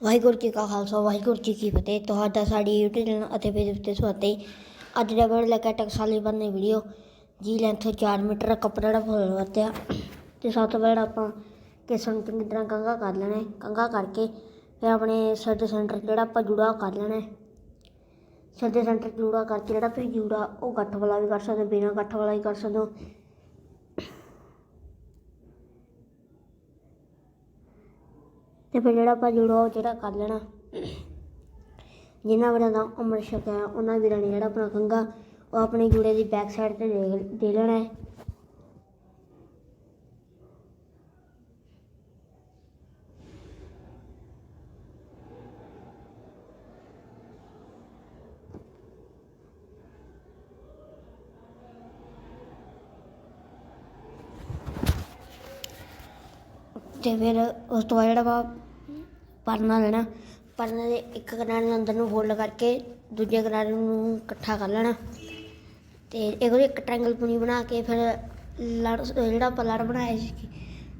ਵਾਹਿਗੁਰੂ ਜੀ ਕਾ ਖਾਲਸਾ, ਵਾਹਿਗੁਰੂ ਜੀ ਕੀ ਫਤਿਹ। ਤੁਹਾਡਾ ਸਾਡੀ YouTube ਚੈਨਲ ਅਤੇ ਫੇਸਬੁੱਕ ਉੱਤੇ ਸਵਾਗਤ ਹੈ। ਅੱਜ ਦਾ ਵੀਡੀਓ ਲੈ ਟਕਸਾਲੀ ਬੰਨੇ ਵੀਡੀਓ ਜੀ ਲੈਂਥ 4 ਮੀਟਰ ਕੱਪੜਾ ਦਾ ਫੁੱਲ ਵਰਤਿਆ। ਤੇ ਸਭ ਤੋਂ ਪਹਿਲਾਂ ਆਪਾਂ ਕਿਸਮ ਚੰਗੀ ਤਰ੍ਹਾਂ ਕੰਘਾ ਕਰ ਲੈਣਾ ਹੈ। ਕੰਘਾ ਕਰਕੇ ਫਿਰ ਆਪਣੇ ਸਿਰ ਸੈਂਟਰ ਜਿਹੜਾ ਆਪਾਂ ਜੂੜਾ ਕਰ ਲੈਣਾ ਹੈ। ਸੈਂਟਰ ਜੂੜਾ ਕਰਕੇ ਜਿਹੜਾ ਤੁਸੀਂ ਜੂੜਾ ਉਹ ਗੱਠ ਵਾਲਾ ਵੀ ਕਰ ਸਕਦੇ ਹੋ, ਬਿਨਾਂ ਗੱਠ ਵਾਲਾ ਵੀ ਕਰ ਸਕਦੇ ਹੋ। ਤੇ ਫਿਰ ਜਿਹੜਾ ਆਪਾਂ ਜੂੜਾ ਉਹ ਜਿਹੜਾ ਕਰ ਲੈਣਾ। ਜਿਨ੍ਹਾਂ ਵੀਰਾਂ ਦਾ ਉਮਰ ਛਕਿਆ ਉਹਨਾਂ ਵੀਰਾਂ ਨੇ ਜਿਹੜਾ ਆਪਣਾ ਕੰਘਾ ਉਹ ਆਪਣੇ ਜੂੜੇ ਦੀ ਬੈਕ ਸਾਈਡ ਤੇ ਦੇ ਦੇ ਲੈਣਾ ਹੈ। ਤੇ ਫਿਰ ਉਸ ਤੋਂ ਬਾਅਦ ਜਿਹੜਾ ਵਾ ਪਰਨਾ ਲੈਣਾ। ਪਰਨੇ ਦੇ ਇੱਕ ਕਿਨਾਰੇ ਨੂੰ ਅੰਦਰ ਨੂੰ ਫੋਲਡ ਕਰਕੇ ਦੂਜੇ ਕਿਨਾਰੇ ਨੂੰ ਇਕੱਠਾ ਕਰ ਲੈਣਾ। ਤੇ ਇੱਕ ਇੱਕ ਟ੍ਰਾਇੰਗਲ ਪੁਣੀ ਬਣਾ ਕੇ ਫਿਰ ਲੜ, ਜਿਹੜਾ ਆਪਾਂ ਲੜ ਬਣਾਇਆ ਸੀ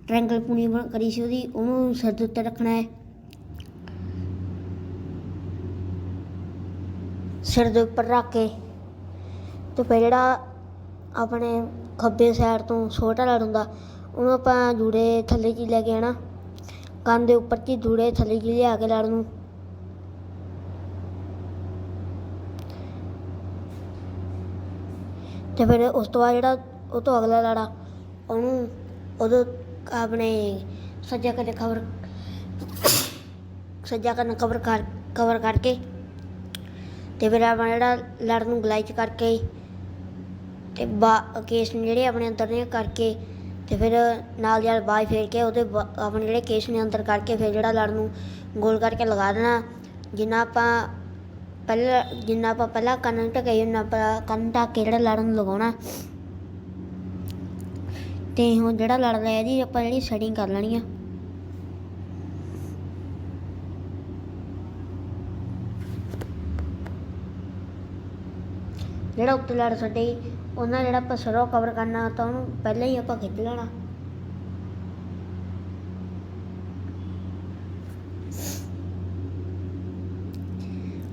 ਟ੍ਰਾਇੰਗਲ ਪੂਣੀ ਬਣ- ਕਰੀ ਸੀ ਉਹਦੀ, ਉਹਨੂੰ ਸਿਰ ਦੇ ਉੱਤੇ ਰੱਖਣਾ ਹੈ। ਸਿਰ ਦੇ ਉੱਪਰ ਰੱਖ ਕੇ ਤੇ ਫਿਰ ਜਿਹੜਾ ਆਪਣੇ ਖੱਬੇ ਸਾਈਡ ਤੋਂ ਛੋਟਾ ਲੜ ਹੁੰਦਾ ਉਹਨੂੰ ਆਪਾਂ ਜੂੜੇ ਥੱਲੇ 'ਚ ਹੀ ਲੈ ਕੇ ਆਣਾ ਕੰਨ ਦੇ ਉੱਪਰ 'ਚ ਹੀ ਜੂੜੇ ਥੱਲੇ 'ਚ ਲਿਆ ਕੇ ਲੜ ਨੂੰ। ਤੇ ਫਿਰ ਉਸ ਤੋਂ ਬਾਅਦ ਜਿਹੜਾ ਉਹ ਤੋਂ ਅਗਲਾ ਲੜਾ, ਉਹਨੂੰ ਉਹਦੇ ਆਪਣੇ ਸੱਜਾ ਕੰਨ ਕਵਰ ਸੱਜਾ ਕਰਨ ਕਵਰ ਕਰ ਕਵਰ ਕਰਕੇ ਤੇ ਫਿਰ ਆਪਾਂ ਜਿਹੜਾ ਲੜ ਨੂੰ ਗਲਾਈਚ ਕਰਕੇ ਤੇ ਬਾ, ਕੇਸ ਨੂੰ ਜਿਹੜੇ ਆਪਣੇ ਅੰਦਰ ਨੇ ਕਰਕੇ ਤੇ ਫਿਰ ਨਾਲ ਦੀ ਨਾਲ ਬਾਈ ਫੇਰ ਕੇ ਉਹਦੇ ਆਪਣੇ ਜਿਹੜੇ ਕੇਸ ਨੇ ਅੰਦਰ ਕਰਕੇ ਫਿਰ ਜਿਹੜਾ ਲੜ ਨੂੰ ਗੋਲ ਕਰਕੇ ਲਗਾ ਦੇਣਾ। ਜਿੰਨਾ ਆਪਾਂ ਪਹਿਲਾਂ, ਜਿੰਨਾ ਆਪਾਂ ਪਹਿਲਾਂ ਕੰਨ ਢਕੇ ਉਹਨਾਂ ਆਪਾਂ ਕੰਨ ਢੱਕ ਕੇ ਜਿਹੜਾ ਲੜ ਨੂੰ ਲਗਾਉਣਾ। ਤੇ ਹੁਣ ਜਿਹੜਾ ਲੜ ਲਿਆ ਇਹਦੀ ਆਪਾਂ ਜਿਹੜੀ ਸੈਟਿੰਗ ਕਰ ਲੈਣੀ ਆ। ਜਿਹੜਾ ਉੱਤੇ ਲੜ ਛੱਡੇ ਉਹਨਾਂ ਜਿਹੜਾ ਆਪਾਂ ਸਰੋਂ ਕਵਰ ਕਰਨਾ ਤਾਂ ਉਹਨੂੰ ਪਹਿਲਾਂ ਹੀ ਆਪਾਂ ਖਿੱਚ ਲੈਣਾ।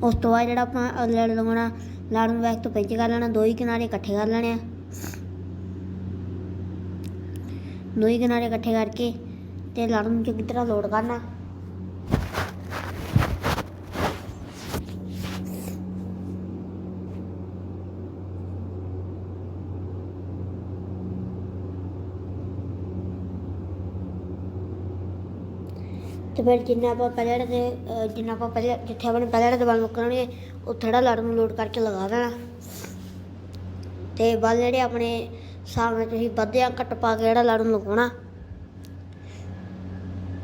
ਉਸ ਤੋਂ ਬਾਅਦ ਜਿਹੜਾ ਆਪਾਂ ਲੜ ਲਵਾਉਣਾ ਲੜ ਨੂੰ ਬੈਕ ਤੋਂ ਪਿੱਛੇ ਕਰ ਲੈਣਾ, ਦੋ ਹੀ ਕਿਨਾਰੇ ਇਕੱਠੇ ਕਰ ਲੈਣੇ ਆ। ਦੋ ਹੀ ਕਿਨਾਰੇ ਇਕੱਠੇ ਕਰਕੇ ਤੇ ਲੜ ਨੂੰ ਚੰਗੀ ਤਰ੍ਹਾਂ ਲੋਡ ਕਰਨਾ। ਤੇ ਫਿਰ ਜਿੰਨਾ ਆਪਾਂ ਪਹਿਲੇ ਦੇ ਜਿੰਨਾ ਆਪਾਂ ਪਹਿਲੇ ਜਿੱਥੇ ਆਪਣੇ ਪਹਿਲੇ ਦੇ ਵਾਲ ਮੁੱਕਣਗੇ ਉਹ ਥੋੜਾ ਲੜ ਨੂੰ ਲੋਡ ਕਰਕੇ ਲਗਾ ਦੇਣਾ। ਤੇ ਵਾਲ ਜਿਹੜੇ ਆਪਣੇ ਸਾਹਮਣੇ ਤੁਸੀਂ ਵੱਧ ਜਾਂ ਪਾ ਕੇ ਜਿਹੜਾ ਲੜ ਨੂੰ ਲਗਾਉਣਾ।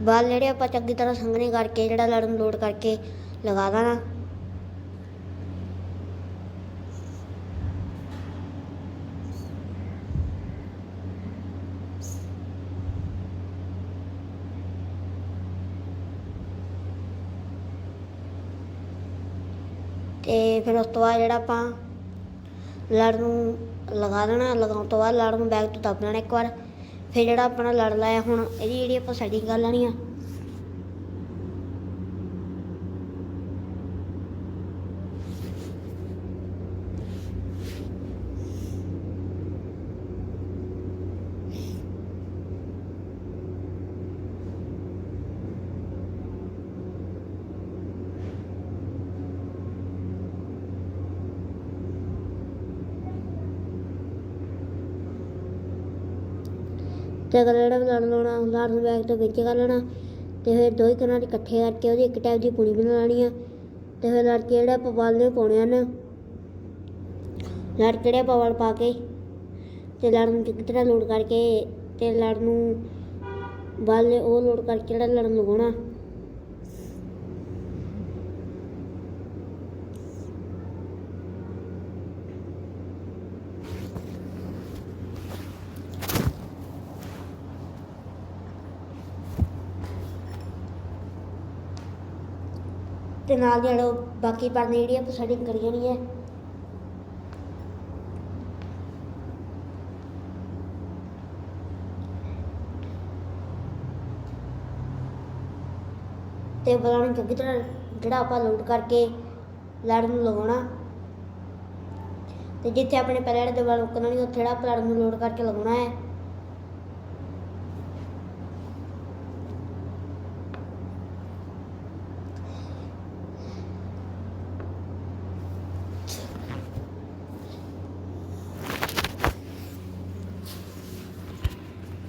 ਵਾਲ ਜਿਹੜੇ ਆਪਾਂ ਚੰਗੀ ਤਰ੍ਹਾਂ ਸੰਘਣੇ ਕਰਕੇ ਜਿਹੜਾ ਲੜ ਨੂੰ ਲੋਡ ਕਰਕੇ ਲਗਾ ਦੇਣਾ। ਤੇ ਫਿਰ ਉਸ ਤੋਂ ਬਾਅਦ ਜਿਹੜਾ ਆਪਾਂ ਲੜ ਨੂੰ ਲਗਾ ਦੇਣਾ, ਲਗਾਉਣ ਤੋਂ ਬਾਅਦ ਲੜ ਨੂੰ ਬੈਗ ਤੋਂ ਦੱਬ ਲੈਣਾ ਇੱਕ ਵਾਰ। ਫਿਰ ਜਿਹੜਾ ਆਪਣਾ ਲੜ ਲਾਇਆ ਹੁਣ, ਇਹਦੀ ਜਿਹੜੀ ਆਪਾਂ ਸੈਟਿੰਗ ਕਰ ਲੈਣੀ ਆ ਤੇ ਅਗਲਾ ਜਿਹੜਾ ਵੀ ਲੜ ਲਾਉਣਾ ਲੜ ਨੂੰ ਬੈਗ ਤੋਂ ਵਿੱਚ ਕਰ ਲੈਣਾ। ਤੇ ਫਿਰ ਦੋ ਹੀ ਕਿਨਾਰੇ ਇਕੱਠੇ ਕਰਕੇ ਉਹਦੀ ਇੱਕ ਟਾਈਪ ਦੀ ਪੁਣੀ ਬਣਾ ਲੈਣੀ ਆ। ਤੇ ਫਿਰ ਲੜਕੇ ਜਿਹੜਾ ਆਪਾਂ ਵਾਲ ਪਾਉਣੇ ਹਨ ਲੜ ਕੇ ਜਿਹੜੇ ਪਾ ਕੇ ਤੇ ਲੜ ਨੂੰ ਚੰਗੀ ਤਰ੍ਹਾਂ ਲੋਡ ਕਰਕੇ ਤੇ ਲੜ ਨੂੰ ਬਾਲੇ ਉਹ ਲੋਡ ਕਰਕੇ ਜਿਹੜਾ ਲੜਨ ਲਗਾਉਣਾ ਤੇ ਨਾਲ ਜਿਹੜਾ ਉਹ ਬਾਕੀ ਪਰਨੇ ਜਿਹੜੀ ਆਪਾਂ ਸੈਟਿੰਗ ਕਰੀ ਜਾਣੀ ਹੈ ਤੇ ਬਲਾਂ ਨੂੰ ਚੰਗੀ ਤਰ੍ਹਾਂ ਜਿਹੜਾ ਆਪਾਂ ਲੋਡ ਕਰਕੇ ਲੜ ਨੂੰ ਲਗਾਉਣਾ ਤੇ ਜਿੱਥੇ ਆਪਣੇ ਪਹਿਲੇ ਦੇ ਵਾਲ ਮੁੱਕਣਾ ਨਹੀਂ ਉੱਥੇ ਜਿਹੜਾ ਆਪਾਂ ਲੜ ਨੂੰ ਲੋਡ ਕਰਕੇ ਲਗਾਉਣਾ ਹੈ।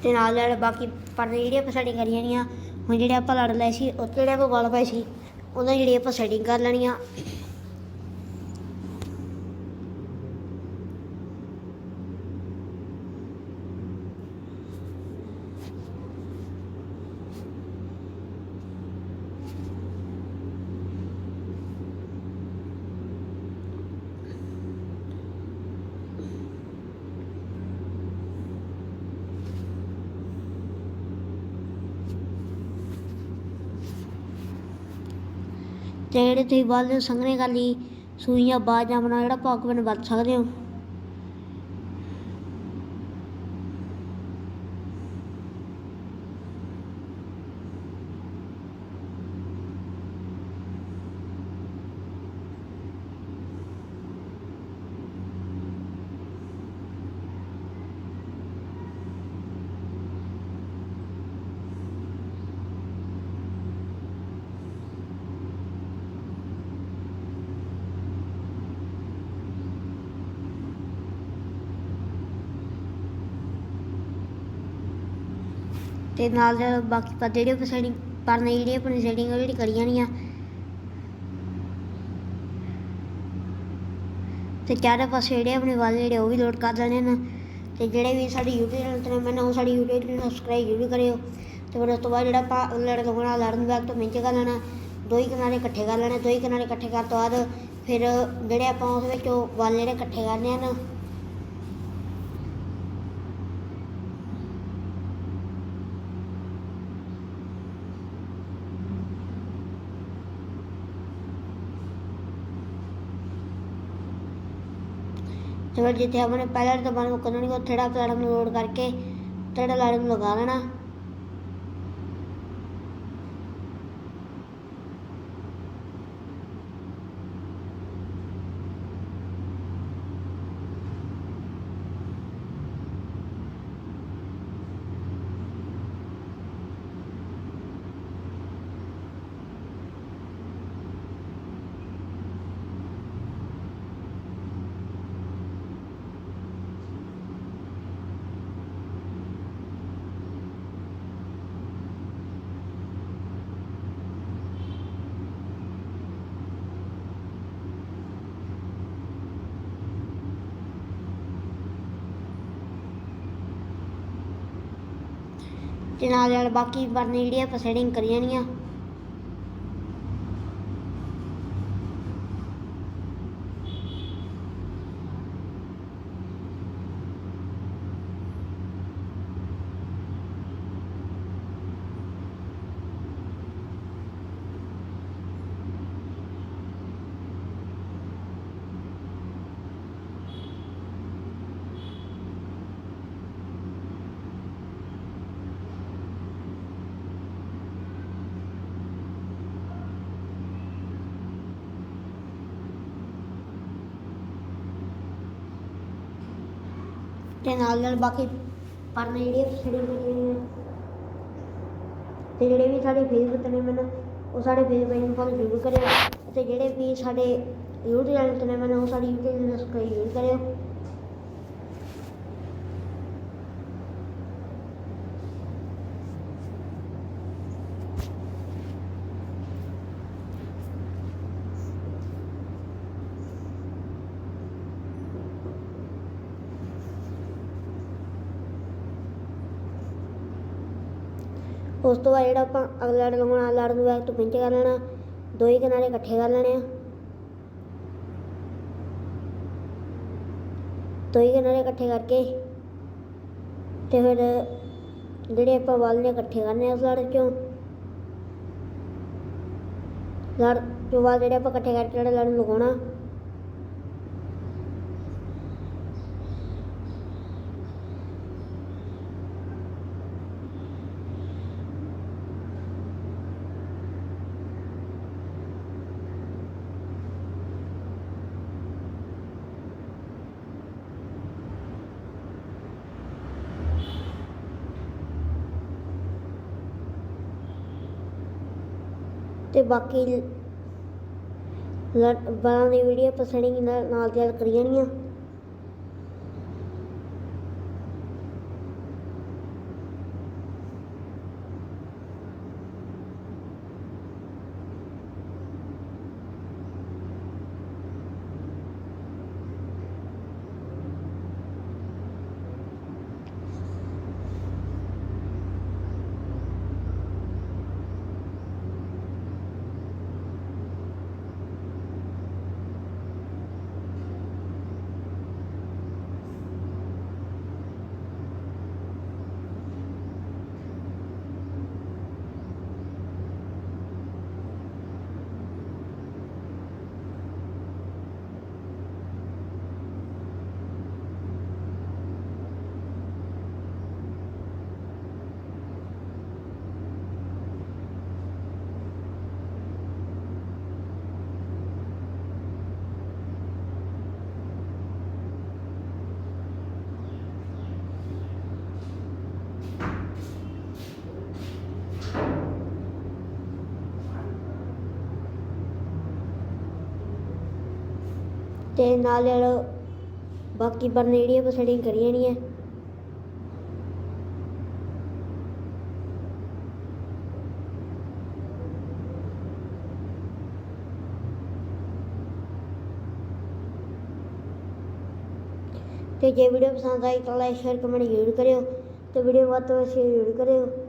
ਤੇ ਨਾਲ ਨਾਲ ਬਾਕੀ ਪਰਦੇ ਜਿਹੜੇ ਆਪਾਂ ਸੈਟਿੰਗ ਕਰੀ ਜਾਣੀਆਂ ਹੁਣ ਜਿਹੜੇ ਆਪਾਂ ਲੜ ਲਏ ਸੀ ਉੱਥੇ ਜਿਹੜੇ ਆਪਾਂ ਵਾਲ ਪਾਏ ਸੀ ਉਹਨਾਂ ਜਿਹੜੀ ਆਪਾਂ ਸੈਟਿੰਗ ਕਰ ਲੈਣੀਆਂ ਤੇ ਜਿਹੜੇ ਤੁਸੀਂ ਵਾਲ ਨੂੰ ਸੰਘਣੇ ਕਰ ਲਈ ਸੂਈਆਂ ਬਾਜਾਂ ਬਣਾ ਜਿਹੜਾ ਪੌਕਮੈਨ ਵਰਤ ਸਕਦੇ ਹੋ। ਤੇ ਨਾਲ ਬਾਕੀ ਪਾ ਜਿਹੜੇ ਆਪਾਂ ਸੈਟਿੰਗ ਪਰਨੇ ਜਿਹੜੀ ਆਪਣੀ ਸੈਟਿੰਗ ਉਹ ਜਿਹੜੀ ਕਰੀ ਜਾਣੀ ਆ। ਤੇ ਚਾਰੇ ਪਾਸੇ ਜਿਹੜੇ ਆਪਣੇ ਵਾਲ ਜਿਹੜੇ, ਉਹ ਵੀ ਲੋਡ ਕਰ ਲੈਣੇ ਨੇ। ਤੇ ਜਿਹੜੇ ਵੀ ਸਾਡੀ YouTube ਚੈਨਲ ਤੇ ਮੈਂ ਉਹ ਸਾਡੀ YouTube ਚੈਨਲ ਸਬਸਕ੍ਰਾਈਬ ਜ਼ਰੂਰ ਕਰਿਓ। ਤੇ ਫਿਰ ਉਸ ਤੋਂ ਬਾਅਦ ਜਿਹੜਾ ਆਪਾਂ ਲੜ ਲਗਾਉਣਾ ਲੜਨ ਬੈਗ ਤੋਂ ਮਿੰਚ ਕਰ ਲੈਣਾ। ਦੋ ਹੀ ਕਿਨਾਰੇ ਇਕੱਠੇ ਕਰ ਲੈਣੇ ਦੋ ਹੀ ਕਿਨਾਰੇ ਇਕੱਠੇ ਕਰਨ ਤੋਂ ਬਾਅਦ ਫਿਰ ਜਿਹੜੇ ਆਪਾਂ ਉਸ ਵਿੱਚ ਉਹ ਵਾਲ ਜਿਹੜੇ ਇਕੱਠੇ ਕਰਨੇ ਹਨ ਤੇ ਫਿਰ ਜਿੱਥੇ ਆਪਣੇ ਪਹਿਲਾਂ ਤੋਂ ਬਾਅਦ ਮੁੱਕਣਾ ਨਹੀਂ ਉੱਥੇ ਜਿਹੜਾ ਪਲਾਟ ਨੂੰ ਲੋਡ ਕਰਕੇ ਜਿਹੜਾ ਲੜ ਨੂੰ ਤੇ ਨਾਲ ਨਾਲ ਬਾਕੀ ਪਰਨੇ ਜਿਹੜੀ ਆਪਾਂ ਸੈਟਿੰਗ ਕਰੀ ਜਾਣੀਆਂ ਤੇ ਨਾਲ ਨਾਲ ਬਾਕੀ ਪਰਨੇ ਜਿਹੜੀਆਂ ਆਪਾਂ ਸੈਟਿੰਗ ਤੇ ਜਿਹੜੇ ਵੀ ਸਾਡੇ ਫੇਸਬੁੱਕ ਨੇ ਮੈਨੂੰ, ਉਹ ਸਾਡੇ ਫੇਸਬੁੱਕ ਨੂੰ ਫੋਲੋ ਜ਼ਰੂਰ ਕਰਿਓ। ਅਤੇ ਜਿਹੜੇ ਵੀ ਸਾਡੇ YouTube ਚੈਨਲ ਨੇ ਮੈਨੂੰ, ਉਹ ਸਾਡੀ YouTube ਨੂੰ ਸਬਸਕ੍ਰਾਈਬ ਜ਼ਰੂਰ ਕਰਿਓ। ਉਸ ਤੋਂ ਬਾਅਦ ਜਿਹੜਾ ਆਪਾਂ ਅਗਲਾ ਲੜ ਲਗਾਉਣਾ ਲੜ ਨੂੰ ਬੈਕ ਤੋਂ ਪਿੰਚ ਕਰ ਲੈਣਾ ਦੋ ਹੀ ਕਿਨਾਰੇ ਇਕੱਠੇ ਕਰ ਲੈਣੇ ਆ। ਦੋ ਹੀ ਕਿਨਾਰੇ ਇਕੱਠੇ ਕਰਕੇ ਤੇ ਫਿਰ ਜਿਹੜੇ ਆਪਾਂ ਵਾਲ ਨੇ ਇਕੱਠੇ ਕਰਨੇ ਆ ਉਸ ਲੜ ਚੋਂ। ਲੜ ਤੋਂ ਬਾਅਦ ਜਿਹੜੇ ਆਪਾਂ ਇਕੱਠੇ ਕਰਕੇ ਜਿਹੜਾ ਲੜ ਲਗਾਉਣਾ। ਤੇ ਬਾਕੀ ਲੜ- ਬਾਲਾਂ ਦੀ ਵੀਡੀਓ ਪਸੰਦ ਨਾਲ ਨਾਲ ਦੀ ਕਰੀ ਜਾਣੀਆਂ ਤੇ ਨਾਲ ਨਾਲ ਬਾਕੀ ਬਰਨ ਜਿਹੜੀਆਂ ਪਸੰਦ ਕਰੀ ਹੈ ਤੇ ਜੇ ਵੀਡੀਓ ਪਸੰਦ ਆਈ ਤਾਂ ਲਾਈਕ ਸ਼ੇਅਰ ਕਮੈਂਟ ਜ਼ਰੂਰ ਕਰਿਓ। ਤੇ ਵੀਡੀਓ ਵੱਧ ਤੋਂ ਵੱਧ ਸ਼ੇਅਰ ਜ਼ਰੂਰ ਕਰਿਓ।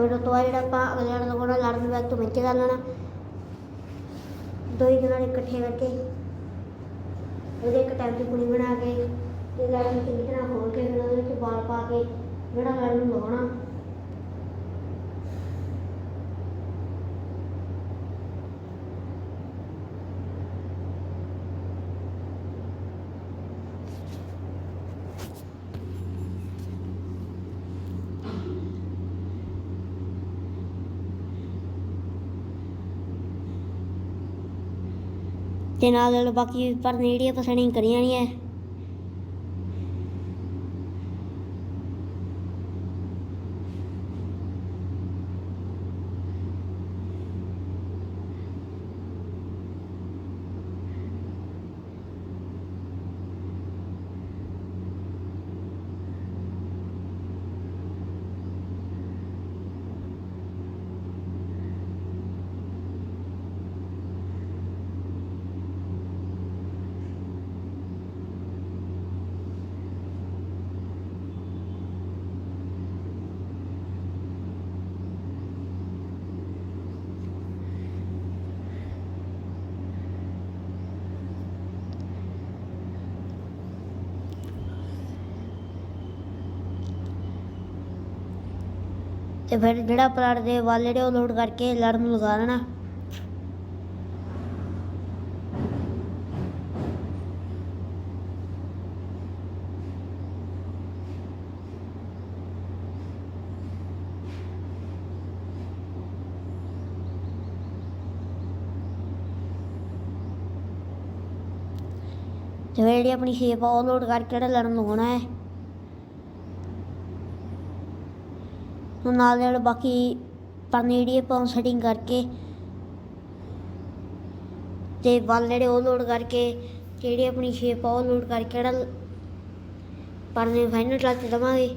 ਤੇ ਫਿਰ ਜਿਹੜਾ ਆਪਾਂ ਅਗਲੇ ਨਾਲ ਲਗਾਉਣਾ ਲੜਨ ਬੈਗ ਤੋਂ ਵਿੱਚ ਕਰ ਲੈਣਾ। ਦੋ ਹੀ ਨਾਲ ਇਕੱਠੇ ਕਰਕੇ ਉਹਦੇ ਇੱਕ ਟਾਈਮ ਦੀ ਪੁਣੀ ਬਣਾ ਕੇ ਤੇ ਲੜਨ ਨੂੰ ਤਰ੍ਹਾਂ ਖੋਲ ਕੇ ਫਿਰ ਉਹਦੇ ਵਿੱਚ ਬਾਲ ਪਾ ਕੇ ਜਿਹੜਾ ਲੜਨ ਨੂੰ ਲਗਾਉਣਾ ਤੇ ਨਾਲ ਬਾਕੀ ਪਰ ਜਿਹੜੀਆਂ ਪਸੰਦ ਕਰੀਆਂ ਨਹੀਂ ਹੈ ਤੇ ਫਿਰ ਜਿਹੜਾ ਪਲਾਟ ਦੇ ਵੱਲ ਜਿਹੜੇ ਉਹ ਲੋਡ ਕਰਕੇ ਲੜ ਨੂੰ ਲਗਾ ਦੇਣਾ ਤੇ ਫਿਰ ਜਿਹੜੀ ਆਪਣੀ ਸ਼ੇਪ ਆ, ਉਹ ਲੋਡ ਕਰਕੇ ਜਿਹੜਾ ਲੜਨ ਲਗਾਉਣਾ ਹੈ। ਹੁਣ ਨਾਲ ਦੇ ਨਾਲ ਬਾਕੀ ਪਰਨੇ ਜਿਹੜੀ ਆਪਾਂ ਸੈਟਿੰਗ ਕਰਕੇ ਤੇ ਵੱਲ ਜਿਹੜੇ ਉਹ ਲੋਡ ਕਰਕੇ, ਜਿਹੜੀ ਆਪਣੀ ਸ਼ੇਪ ਆ ਉਹ ਲੋਡ ਕਰਕੇ ਜਿਹੜਾ ਪਰਨੇ ਫਾਈਨਲ ਟੱਚ ਦੇਵਾਂਗੇ।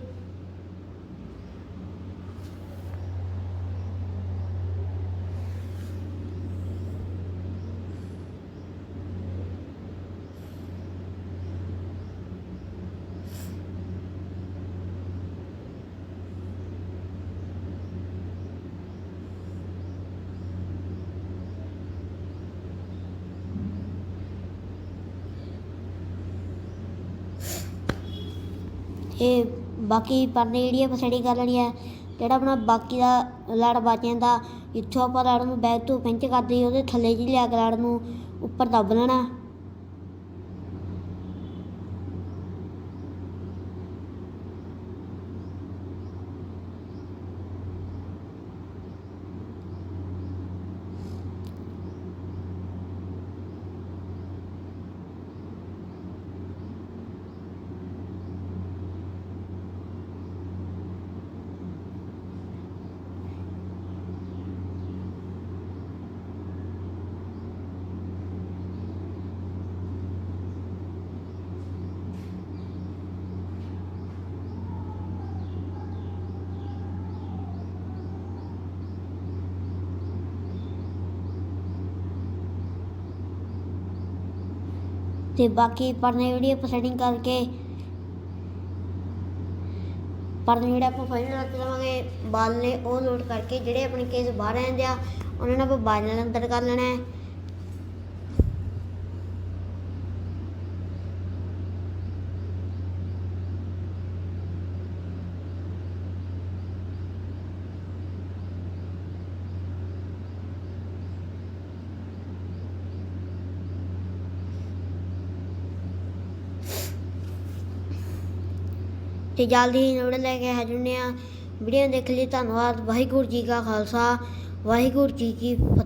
ਬਾਕੀ ਪਰਨੇ ਜਿਹੜੀ ਆ ਸੈਟਿੰਗ ਕਰ ਲੈਣੀ ਹੈ, ਜਿਹੜਾ ਆਪਣਾ ਬਾਕੀ ਦਾ ਲੜ ਬਚ ਜਾਂਦਾ ਇੱਥੋਂ ਆਪਾਂ ਲੜ ਨੂੰ ਬੈਕ ਤੋਂ ਪਿੰਚ ਕਰਦੇ ਉਹਦੇ ਥੱਲੇ ਜੀ ਲਿਆ ਕੇ ਲੜ ਨੂੰ ਉੱਪਰ ਦੱਬ ਲੈਣਾ। ਤੇ ਬਾਕੀ ਪਰਨੇ ਜਿਹੜੀ ਆਪਾਂ ਸੈਟਿੰਗ ਕਰਕੇ ਪਰਨੇ ਜਿਹੜੇ ਆਪਾਂ ਫਾਈਨਲ ਰੱਖ ਲਵਾਂਗੇ ਬਾਲ ਨੇ ਉਹ ਲੋਡ ਕਰਕੇ ਜਿਹੜੇ ਆਪਣੇ ਕੇਸ ਬਾਹਰ ਰਹਿੰਦੇ ਆ, ਉਹਨਾਂ ਨੂੰ ਆਪਾਂ ਬਾਲ ਨਾਲ ਅੰਦਰ ਕਰ ਲੈਣਾ ਹੈ। ਤੇ ਜਲਦੀ ਹੀ ਨੋੜ ਲੈ ਕੇ ਹਾਜ਼ਰ ਹੁੰਦੇ ਆ। ਵੀਡੀਓ ਦੇਖ ਲਈ, ਧੰਨਵਾਦ। ਵਾਹਿਗੁਰੂ ਜੀ ਕਾ ਖਾਲਸਾ। ਵਾਹਿਗੁਰੂ ਜੀ ਕੀ ਫਤਿਹ।